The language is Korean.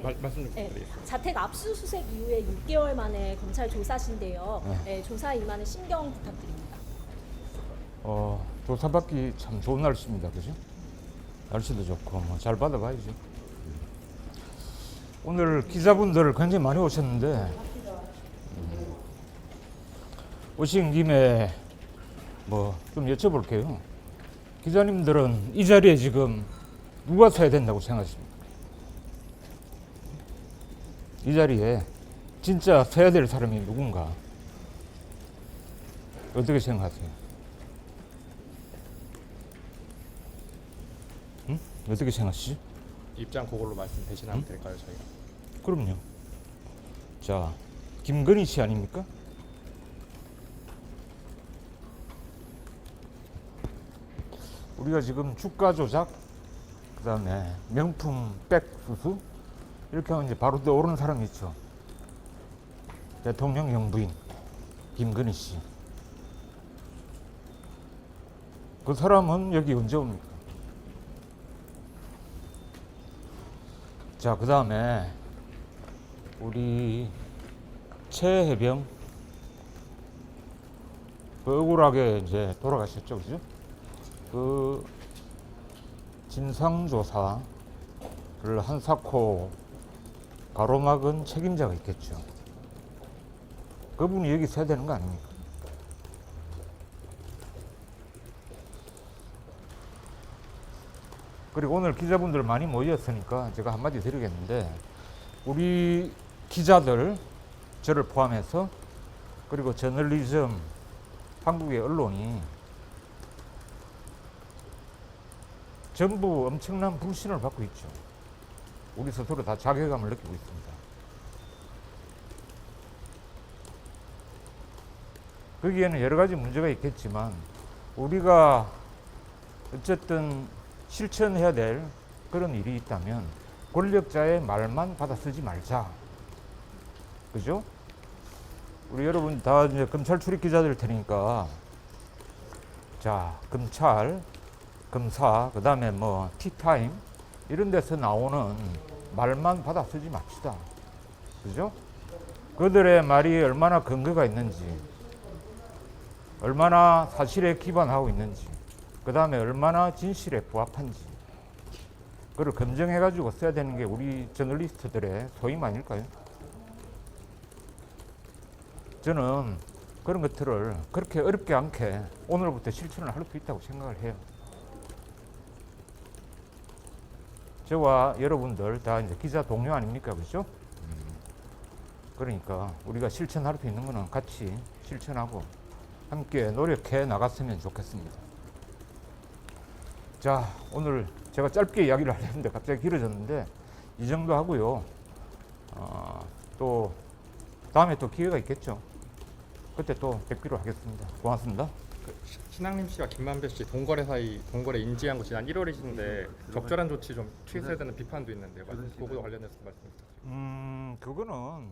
네. 말, 말씀 좀 네, 부탁드리겠습니다. 자택 압수수색 이후에 6개월 만에 검찰 조사신데요. 네. 네, 조사 임하는 신경 부탁드립니다. 어, 조사받기 참 좋은 날씨입니다. 그죠? 날씨도 좋고, 뭐잘 받아봐야죠. 오늘 기자분들 굉장히 많이 오셨는데, 음, 오신 김에 뭐 좀 여쭤볼게요. 기자님들은 이 자리에 지금 누가 서야 된다고 생각하십니까? 이 자리에 진짜 서야 될 사람이 누군가? 어떻게 생각하세요? 응? 어떻게 생각하시죠? 입장 그걸로 말씀 대신하면 될까요, 저희가? 그럼요. 자, 김건희 씨 아닙니까? 우리가 지금 주가 조작, 그 다음에 명품 백 수수, 이렇게 하면 이제 바로 떠오르는 사람이 있죠. 대통령 영부인, 김건희 씨. 그 사람은 여기 언제 옵니까? 자, 그 다음에 우리 최해병 그 억울하게 이제 돌아가셨죠, 그죠? 그 진상조사를 한사코 가로막은 책임자가 있겠죠. 그분이 여기 서야 되는 거 아닙니까? 그리고 오늘 기자분들 많이 모였으니까 제가 한마디 드리겠는데 우리 기자들 저를 포함해서 그리고 저널리즘 한국의 언론이 전부 엄청난 불신을 받고 있죠. 우리 스스로 다 자괴감을 느끼고 있습니다. 거기에는 여러 가지 문제가 있겠지만 우리가 어쨌든 실천해야 될 그런 일이 있다면 권력자의 말만 받아 쓰지 말자. 그죠? 우리 여러분 다 이제 검찰 출입 기자들 테니까 자 검찰 검사 그 다음에 뭐 티타임 이런 데서 나오는 말만 받아 쓰지 맙시다. 그죠? 그들의 말이 얼마나 근거가 있는지 얼마나 사실에 기반하고 있는지 그 다음에 얼마나 진실에 부합한지 그걸 검증해가지고 써야 되는 게 우리 저널리스트들의 소임 아닐까요? 저는 그런 것들을 그렇게 어렵게 않게 오늘부터 실천을 할 수 있다고 생각을 해요. 저와 여러분들 다 이제 기자 동료 아닙니까? 그죠? 그러니까 우리가 실천할 수 있는 거는 같이 실천하고 함께 노력해 나갔으면 좋겠습니다. 자, 오늘 제가 짧게 이야기를 하려는데 갑자기 길어졌는데 이 정도 하고요. 어, 또 다음에 또 기회가 있겠죠. 그때 또 뵙기로 하겠습니다. 고맙습니다. 그 시- 신앙림 씨와 김만배 씨 동거래 사이 동거래 인지한 거 지난 1월이신데 적절한 조치 좀 취했어야 되는 비판도 있는데 그거와 관련해서 말씀 부탁드립니다. 음, 그거는